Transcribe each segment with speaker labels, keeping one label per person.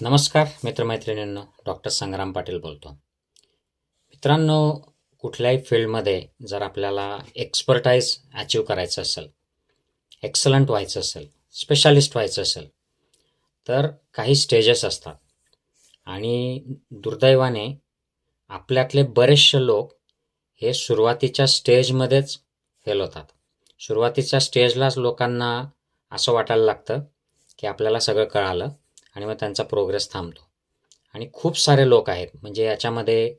Speaker 1: नमस्कार मित्रमैत्रिणींनो. डॉक्टर संग्राम पाटील बोलतो. मित्रांनो कुठल्याही फील्डमध्ये जर आपल्याला एक्सपर्टाईज अचीव करायचं असेल एक्सलंट व्हायचं असेल स्पेशालिस्ट व्हायचं असेल तर काही स्टेजेस असतात. आणि दुर्दैवाने आपल्यातले बरेचसे लोक हे सुरुवातीच्या स्टेजमध्येच फेल होतात. सुरुवातीच्या स्टेजलाच लोकांना असं वाटायला लागतं की आपल्याला सगळं कळालं. आणि मग त्यांचा प्रोग्रेस थांबतो. आणि खूप सारे लोक आहेत. म्हणजे याच्यामध्ये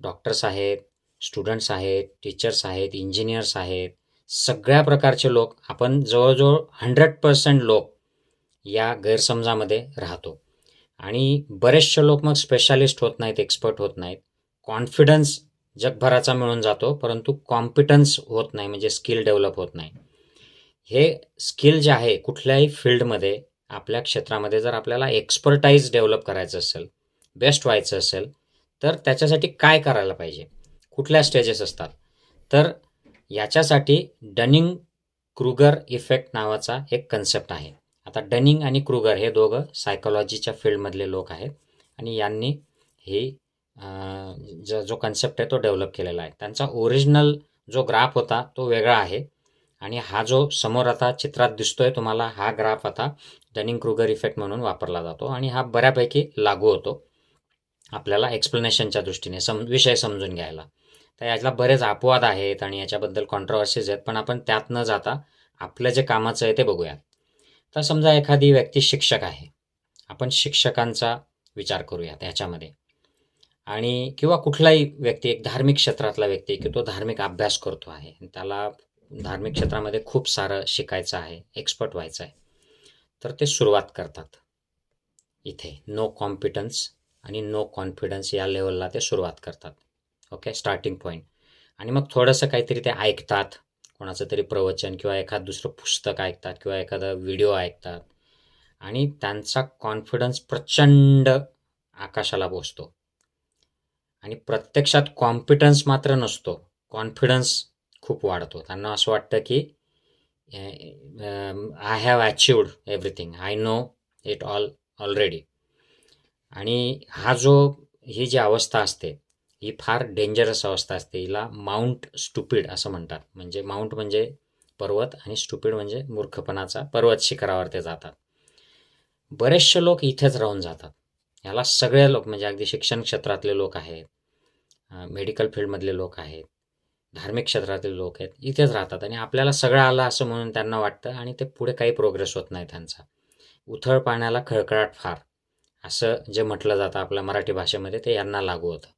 Speaker 1: डॉक्टर्स आहेत स्टुडंट्स आहेत टीचर्स आहेत इंजिनियर्स आहेत. सगळ्या प्रकारचे लोक आपण जवळजवळ हंड्रेड पर्सेंट लोक या गैरसमजामध्ये राहतो. आणि बरेचसे लोक मग स्पेशालिस्ट होत नाहीत एक्सपर्ट होत नाहीत. कॉन्फिडन्स जगभराचा मिळून जातो परंतु कॉम्पिटन्स होत नाही. म्हणजे स्किल डेव्हलप होत नाही. हे स्किल जे आहे कुठल्याही फील्डमध्ये आपल्या क्षेत्रामध्ये जर आपल्याला एक्सपर्टाईज डेव्हलप करायचं असेल बेस्ट व्हायचं असेल तर त्याच्यासाठी काय करायला पाहिजे? कुठल्या स्टेजेस असतात? तर याच्यासाठी डनिंग क्रुगर इफेक्ट नावाचा एक कन्सेप्ट आहे. आता डनिंग आणि क्रुगर हे दोघं सायकोलॉजीच्या फील्डमधले लोक आहेत आणि यांनी ही ज जो कन्सेप्ट आहे तो डेव्हलप केलेला आहे. त्यांचा ओरिजिनल जो ग्राफ होता तो वेगळा आहे. आणि हा जो समोर आता चित्रात दिसतोय तुम्हाला हा ग्राफ आता डनिंग क्रुगर इफेक्ट म्हणून वापरला जातो आणि हा बऱ्यापैकी लागू होतो आपल्याला एक्सप्लेनेशनच्या दृष्टीने सम विषय समजून घ्यायला. तर यातला बरेच अपवाद आहेत आणि याच्याबद्दल कॉन्ट्रवर्सीज आहेत पण आपण त्यात न जाता आपलं जे कामाचं आहे ते बघूयात. तर समजा एखादी व्यक्ती शिक्षक आहे आपण शिक्षकांचा विचार करूयात ह्याच्यामध्ये. आणि किंवा कुठलाही व्यक्ती एक धार्मिक क्षेत्रातला व्यक्ती की तो धार्मिक अभ्यास करतो आहे त्याला धार्मिक क्षेत्रामध्ये खूप सारं शिकायचं आहे एक्सपर्ट व्हायचं आहे. तर ते सुरुवात करतात. इथे नो कॉम्पिटन्स आणि नो कॉन्फिडन्स या लेवलला ते सुरुवात करतात. ओके स्टार्टिंग पॉईंट आणि मग थोडंसं काहीतरी ते ऐकतात. कोणाचं तरी प्रवचन किंवा एखाद दुसरं पुस्तक ऐकतात किंवा एखादा व्हिडिओ ऐकतात. आणि त्यांचा कॉन्फिडन्स प्रचंड आकाशाला पोचतो. आणि प्रत्यक्षात कॉम्पिटन्स मात्र नसतो. कॉन्फिडन्स खूप वाढतो. त्यांना असं वाटतं की I have achieved everything I know it all already आणि हा जो ही जी अवस्था असते ही फार डेंजरस अवस्था असते. हिला माउंट स्टुपिड असं म्हणतात. म्हणजे माउंट म्हणजे पर्वत आणि स्टुपिड म्हणजे मूर्खपणाचा पर्वत शिखरावर ते जातात. बरेचसे लोक इथेच राहून जातात. ह्याला सगळे लोक म्हणजे अगदी शिक्षण क्षेत्रातले लोक आहेत मेडिकल फील्डमधले लोक आहेत धार्मिक क्षेत्रातील लोक आहेत इथेच राहतात आणि आपल्याला सगळं आलं असं म्हणून त्यांना वाटतं आणि ते पुढे काही प्रोग्रेस होत नाही त्यांचा. उथळ पाण्याला खळखळाट फार असं जे म्हटलं जातं आपल्या मराठी भाषेमध्ये ते यांना लागू होतं.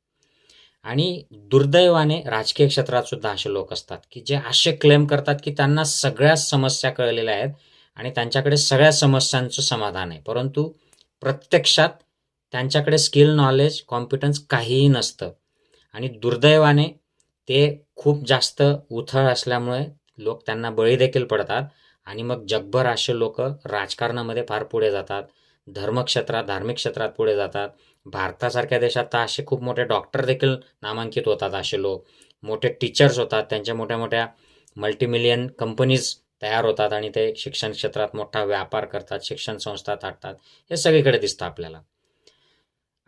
Speaker 1: आणि दुर्दैवाने राजकीय क्षेत्रात सुद्धा असे लोक असतात की जे असे क्लेम करतात की त्यांना सगळ्याच समस्या कळलेल्या आहेत आणि त्यांच्याकडे सगळ्या समस्यांचं समाधान आहे. परंतु प्रत्यक्षात त्यांच्याकडे स्किल नॉलेज कॉम्पिटन्स काहीही नसतं आणि दुर्दैवाने ते खूप जास्त उथळ असल्यामुळे लोक त्यांना बळी देखील पडतात आणि मग जगभर असे लोक राजकारणामध्ये फार पुढे जातात धर्मक्षेत्रात धार्मिक क्षेत्रात पुढे जातात. भारतासारख्या देशात तर असे खूप मोठे डॉक्टर देखील नामांकित होतात असे लोक. मोठे टीचर्स होतात त्यांच्या मोठ्या मोठ्या मल्टीमिलियन कंपनीज तयार होतात आणि ते शिक्षण क्षेत्रात मोठा व्यापार करतात शिक्षण संस्था थाटतात. हे सगळीकडे दिसतं आपल्याला.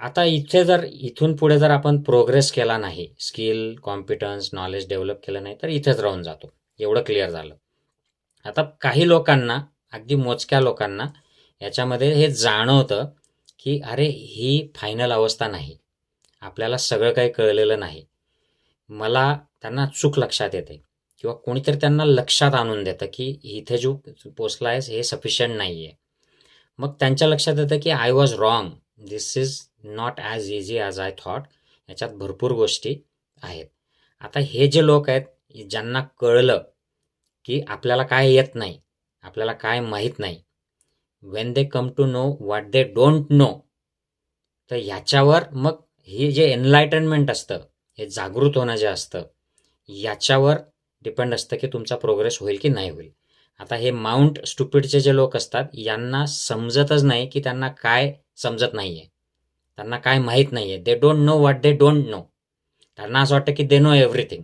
Speaker 1: आता इथे जर इथून पुढे जर आपण प्रोग्रेस केला नाही स्किल कॉम्पिटन्स नॉलेज डेव्हलप केलं नाही तर इथेच राहून जातो. एवढं क्लिअर झालं. आता काही लोकांना अगदी मोजक्या लोकांना याच्यामध्ये हे जाणवतं की अरे ही फायनल अवस्था नाही. आपल्याला सगळं काही कळलेलं नाही. मला त्यांना चूक लक्षात येते. किंवा कोणीतरी त्यांना लक्षात आणून देतं की इथे जो पोचला आहेस हे सफिशियंट नाही आहे मग त्यांच्या लक्षात येतं की I was wrong this is not as easy as I thought याच्यात भरपूर गोष्टी आहेत. आता हे जे लोक आहेत ज्यांना कळलं की आपल्याला काय येत नाही आपल्याला काय माहीत नाही when they come to know what they don't know तर ह्याच्यावर मग हे जे एनलायटनमेंट असतं हे जागृत होणं जे असतं याच्यावर डिपेंड असतं की तुमचा प्रोग्रेस होईल की नाही होईल. आता हे माउंट स्टुपिडचे जे लोक असतात यांना समजतच नाही की त्यांना काय समजत नाही आहे त्यांना काय माहीत नाही आहे they don't know what they don't know त्यांना असं वाटतं की दे नो एव्हरीथिंग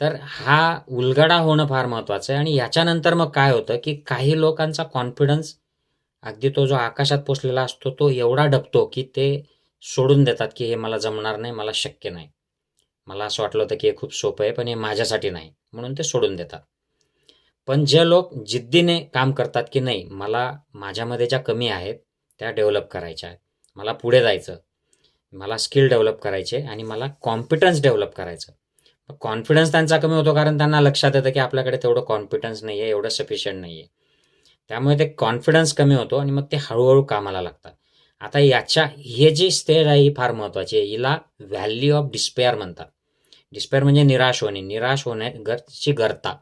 Speaker 1: तर हा उलगडा होणं फार महत्त्वाचं आहे. आणि याच्यानंतर मग काय होतं की काही लोकांचा कॉन्फिडन्स अगदी तो जो आकाशात पोचलेला असतो तो एवढा डबतो की ते सोडून देतात की हे मला जमणार नाही मला शक्य नाही. मला असं वाटलं होतं की हे खूप सोपं आहे पण हे माझ्यासाठी नाही. म्हणून ते सोडून देतात. पण जे लोक जिद्दीने काम करतात की नाही मला माझ्यामध्ये ज्या कमी आहेत त्या डेव्हलप करायच्या आहेत. मला पुढे जायचं. मला स्किल डेव्हलप करायचे आणि मला कॉम्पिटन्स डेव्हलप करायचं. कॉन्फिडन्स त्यांचा कमी होतो कारण त्यांना लक्षात येतं की आपल्याकडे तेवढं कॉन्फिडन्स नाही आहे एवढं सफिशियंट नाही आहे त्यामुळे ते कॉन्फिडन्स कमी होतो आणि मग ते हळूहळू कामाला लागतात. आता याच्या हे जी स्टेज आहे ही फार महत्त्वाची आहे हिला व्हॅल्यू ऑफ डिस्पेअर म्हणतात. डिस्पेअर म्हणजे निराश होणे. निराश होण्या गरची गर्ता.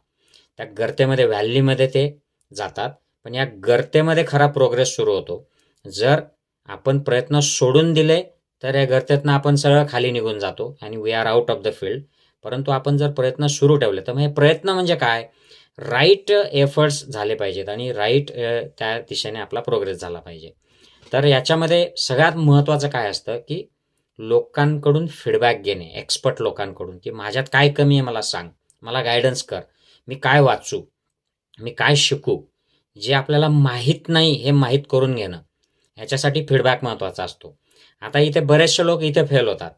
Speaker 1: त्या गर्तेमध्ये व्हॅलीमध्ये ते जातात. पण या गर्तेमध्ये खरा प्रोग्रेस सुरू होतो. जर आपण प्रयत्न सोडून दिले तर या गर्तेतनं आपण सरळ खाली निघून जातो आणि we are out of the field परंतु आपण जर प्रयत्न सुरू ठेवले तर मग हे प्रयत्न म्हणजे काय? राईट एफर्ट्स झाले पाहिजेत आणि राईट त्या दिशेने आपला प्रोग्रेस झाला पाहिजे. तर याच्यामध्ये सगळ्यात महत्त्वाचं काय असतं की लोकांकडून फीडबॅक घेणे एक्सपर्ट लोकांकडून की माझ्यात काय कमी आहे मला सांग मला गायडन्स कर मी काय वाचू मी काय शिकू जे आपल्याला माहीत नाही हे माहीत करून घेणं. ह्याच्यासाठी फीडबॅक महत्त्वाचा असतो. आता इथे बरेचसे लोक इथे फेल होतात.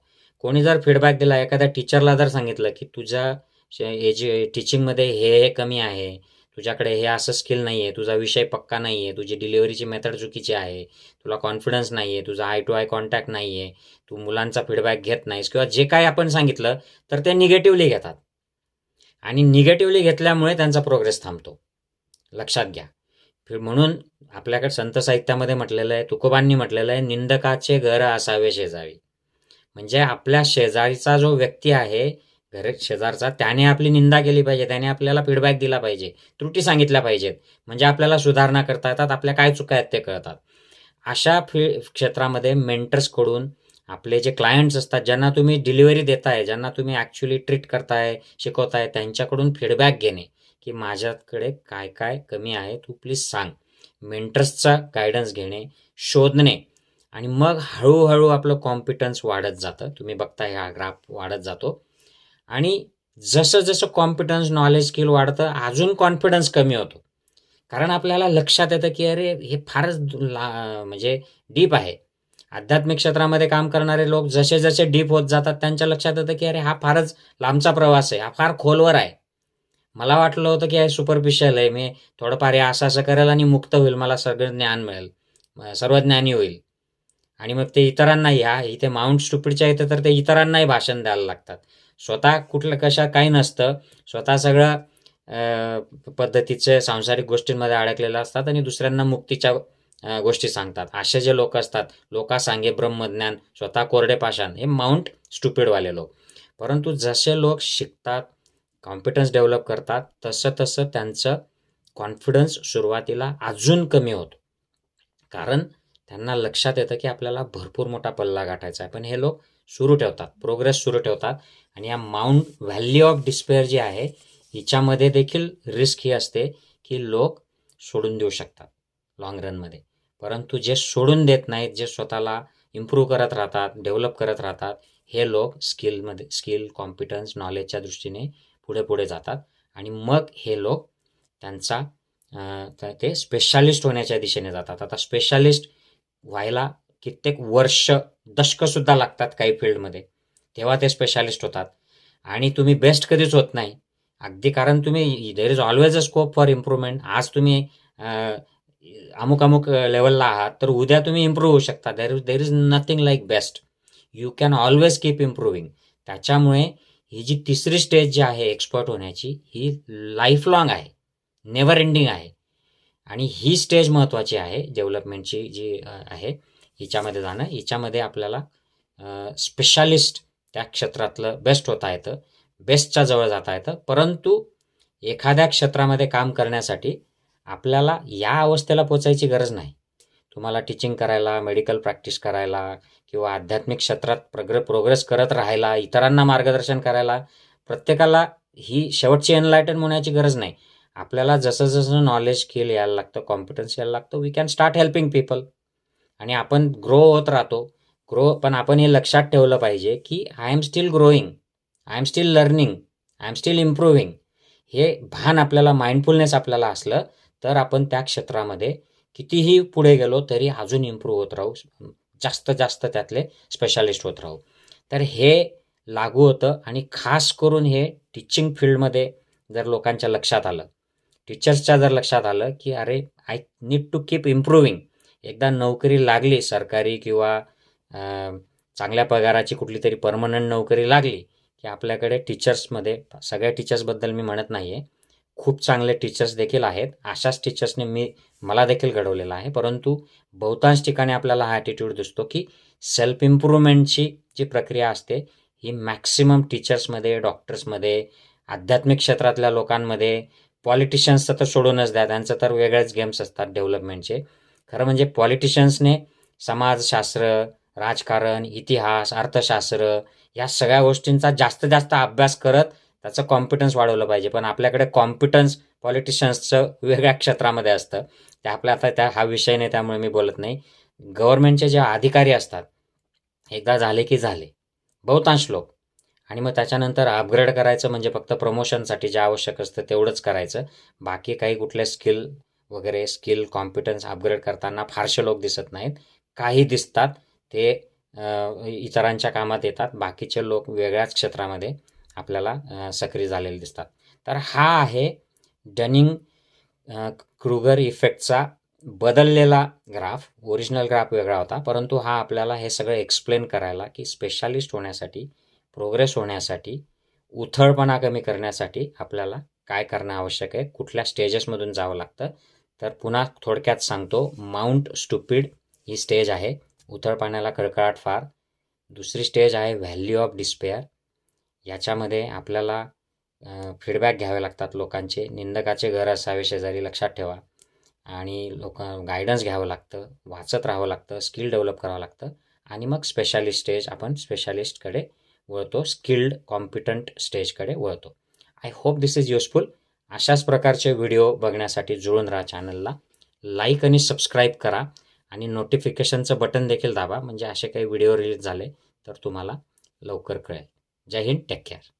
Speaker 1: कोणी जर फीडबॅक दिला एखाद्या टीचरला जर सांगितलं की तुझ्या हे टीचिंगमध्ये हे हे कमी आहे तुझ्याकडे हे असं स्किल नाही आहे तुझा विषय पक्का नाही आहे तुझी डिलिव्हरीची मेथड चुकीची आहे तुला कॉन्फिडन्स नाही आहे तुझा आय टू आय कॉन्टॅक्ट नाही आहे तू मुलांचा फीडबॅक घेत नाहीस किंवा जे काय आपण सांगितलं तर ते निगेटिव्हली घेतात. आणि निगेटिव्हली घेतल्यामुळे त्यांचा प्रोग्रेस थांबतो. लक्षात घ्या. म्हणून आपल्याकडे संत साहित्यामध्ये म्हटलेलं आहे तुकोबांनी म्हटलेलं आहे निंदकाचे घर असावे शेजारी. म्हणजे आपल्या शेजारीचा जो व्यक्ती आहे घर शेजारचा त्याने आपली निंदा केली पाहिजे त्याने आपल्याला फीडबॅक दिला पाहिजे त्रुटी सांगितल्या पाहिजेत. म्हणजे आपल्याला सुधारणा करता येतात आपल्या काय चुका आहेत ते कळतात. अशा फी क्षेत्रामध्ये मेंटर्सकडून आपले जे क्लायंट्स असतात ज्यांना तुम्ही डिलिव्हरी देताय ज्यांना तुम्ही ॲक्च्युली ट्रीट करताय शिकवताय त्यांच्याकडून फीडबॅक घेणे की माझ्याकडे काय काय कमी आहे तू प्लीज सांग. मेंटर्सचा गायडन्स घेणे शोधणे आणि मग हळूहळू आपलं कॉम्पिटन्स वाढत जातं. तुम्ही बघता हा ग्राफ वाढत जातो. आणि जसं जसं कॉम्पिटन्स नॉलेज स्किल वाढतं अजून कॉन्फिडन्स कमी होतो. कारण आपल्याला लक्षात येतं की अरे हे फारच ला म्हणजे डीप आहे. आध्यात्मिक क्षेत्रामध्ये काम करणारे लोक जसे जसे डीप होत जातात त्यांच्या लक्षात येतं की अरे हा फारच लांबचा प्रवास आहे. हा फार खोलवर आहे. मला वाटलं होतं की हे सुपरफिशियल आहे. मी थोडंफार हे असं असं करेल आणि मुक्त होईल. मला सगळं ज्ञान मिळेल. सर्व ज्ञानी होईल. आणि मग ते इतरांना ह्या इथे माउंट स्टुपिडच्या इथं तर ते इतरांनाही भाषण द्यायला लागतात. स्वतः कुठलं कशा काही नसतं. स्वतः सगळं पद्धतीचे सांसारिक गोष्टींमध्ये अडकलेलं असतात आणि दुसऱ्यांना मुक्तीच्या गोष्टी सांगतात. असे जे लोक असतात. लोका सांगे ब्रह्मज्ञान स्वतः कोरडे पाषाण. हे माउंट स्टुपिडवाले लोक. परंतु जसे लोक शिकतात कॉन्फिडन्स डेव्हलप करतात तसं तसं त्यांचं कॉन्फिडन्स सुरुवातीला अजून कमी होतो. कारण त्यांना लक्षात येतं की आपल्याला भरपूर मोठा पल्ला गाठायचा आहे. पण हे लोक सुरू ठेवतात प्रोग्रेस सुरू ठेवतात आणि या माउंट व्हॅल्यू ऑफ डिस्पेअर जी आहे हिच्यामध्ये देखील रिस्क ही असते की लोक सोडून देऊ शकतात लाँग रनमध्ये परंतु जे सोडून देत नाहीत जे स्वतःला इम्प्रूव्ह करत राहतात डेव्हलप करत राहतात हे लोक स्किलमध्ये स्किल कॉम्पिटन्स नॉलेजच्या दृष्टीने पुढे पुढे जातात. आणि मग हे लोक त्यांचा ते स्पेशालिस्ट होण्याच्या दिशेने जातात. आता स्पेशालिस्ट व्हायला कित्येक वर्ष दशकसुद्धा लागतात काही फील्डमध्ये. तेव्हा ते स्पेशालिस्ट होतात. आणि तुम्ही बेस्ट कधीच होत नाही. अगदी कारण तुम्ही there is always a scope for improvement आज तुम्ही अमुक अमुक लेवलला आहात तर उद्या तुम्ही इम्प्रूव्ह होऊ शकता. There is there is nothing like best you can always keep improving त्याच्यामुळे ही जी तिसरी स्टेज जी आहे एक्सपर्ट होण्याची ही लाईफ लॉंग आहे. नेवर एंडिंग आहे. आणि ही स्टेज महत्त्वाची आहे डेव्हलपमेंटची जी आहे हिच्यामध्ये जाणं. हिच्यामध्ये आपल्याला स्पेशालिस्ट त्या क्षेत्रातलं बेस्ट होता येतं बेस्टच्या जवळ जाता येतं. परंतु एखाद्या क्षेत्रामध्ये काम करण्यासाठी आपल्याला या अवस्थेला पोचायची गरज नाही. तुम्हाला टीचिंग करायला मेडिकल प्रॅक्टिस करायला किंवा आध्यात्मिक क्षेत्रात प्रग्र प्रोग्रेस करत राहायला इतरांना मार्गदर्शन करायला प्रत्येकाला ही शेवटची एनलायटन होण्याची गरज नाही. आपल्याला जसं जसं नॉलेज स्किल यायला लागतं कॉम्पिटन्स यायला लागतं we can start helping people आणि आपण ग्रो होत राहतो. ग्रो पण आपण हे लक्षात ठेवलं पाहिजे की I am still growing I am still learning I am still improving हे भान आपल्याला माइंडफुलनेस आपल्याला असलं तर आपण त्या क्षेत्रामध्ये कितीही पुढे गेलो तरी अजून इम्प्रूव्ह होत राहू. जास्त जास्त त्यातले स्पेशालिस्ट होत राहू. तर हे लागू होतं आणि खास करून हे टीचिंग फील्डमध्ये जर लोकांच्या लक्षात आलं टीचर्सच्या जर लक्षात आलं की अरे I need to keep improving एकदा नोकरी लागली सरकारी किंवा चांगल्या पगाराची कुठली तरी परमनंट नोकरी लागली की आपल्याकडे टीचर्समध्ये सगळ्या टीचर्सबद्दल मी म्हणत नाही आहे खूप चांगले टीचर्स देखील आहेत. अशाच टीचर्सने मी मला देखील घडवलेलं आहे. परंतु बहुतांश ठिकाणी आपल्याला हा ॲटिट्यूड दिसतो की सेल्फ इम्प्रूव्हमेंटची जी प्रक्रिया असते ही मॅक्सिमम टीचर्समध्ये डॉक्टर्समध्ये आध्यात्मिक क्षेत्रातल्या लोकांमध्ये पॉलिटिशियन्सचं तर सोडूनच द्या त्यांचं तर वेगळेच गेम्स असतात डेव्हलपमेंटचे खरं म्हणजे पॉलिटिशियन्सने समाजशास्त्र राजकारण इतिहास अर्थशास्त्र या सगळ्या गोष्टींचा जास्त जास्त अभ्यास करत त्याचं कॉम्पिटन्स वाढवलं पाहिजे. पण आपल्याकडे कॉम्पिटन्स पॉलिटिशियन्सचं वेगळ्या क्षेत्रामध्ये असतं. ते आपल्या आता त्या हा विषय नाही त्यामुळे मी बोलत नाही. गव्हर्नमेंटचे जे अधिकारी असतात एकदा झाले की झाले. बहुतांश लोक. आणि मग त्याच्यानंतर अपग्रेड करायचं म्हणजे फक्त प्रमोशनसाठी जे आवश्यक असतं तेवढंच करायचं. बाकी काही कुठले स्किल वगैरे स्किल कॉम्पिटन्स अपग्रेड करताना फारसे लोक दिसत नाहीत. काही दिसतात ते इतरांच्या कामात येतात. बाकीचे लोक वेगळ्याच क्षेत्रामध्ये. आपल्याला सक्रिय झालेले दिसतात. तर हा आहे डनिंग क्रुगर इफेक्टचा बदललेला ग्राफ ओरिजिनल ग्राफ वेगळा होता परंतु हा आपल्याला हे सगळं एक्सप्लेन करायला की स्पेशालिस्ट होण्यासाठी प्रोग्रेस होण्यासाठी उथळपणा कमी करण्यासाठी आपल्याला काय करणं आवश्यक आहे कुठल्या स्टेजेसमधून जावं लागतं. तर पुन्हा थोडक्यात सांगतो माउंट स्टुपिड ही स्टेज आहे. उथळपाण्याला कळकळाट फार. दुसरी स्टेज आहे व्हॅल्यू ऑफ डिस्पेअर याच्यामध्ये आपल्याला फीडबॅक घ्यावे लागतात लोकांचे. निंदकाचे घर असावे शेजारी लक्षात ठेवा. आणि लोक गायडन्स घ्यावं लागतं वाचत राहावं लागतं स्किल डेव्हलप करावं लागतं. आणि मग स्पेशालिस्ट स्टेज आपण स्पेशालिस्टकडे वळतो. स्किल्ड कॉम्पिटंट स्टेजकडे वळतो. I hope this is useful अशाच प्रकारचे व्हिडिओ बघण्यासाठी जुळून राहा चॅनलला लाईक आणि सबस्क्राईब करा. आणि नोटिफिकेशनचं बटन देखील दाबा. म्हणजे असे काही व्हिडिओ रिलीज झाले तर तुम्हाला लवकर कळेल. जय हिंद टेक केअर.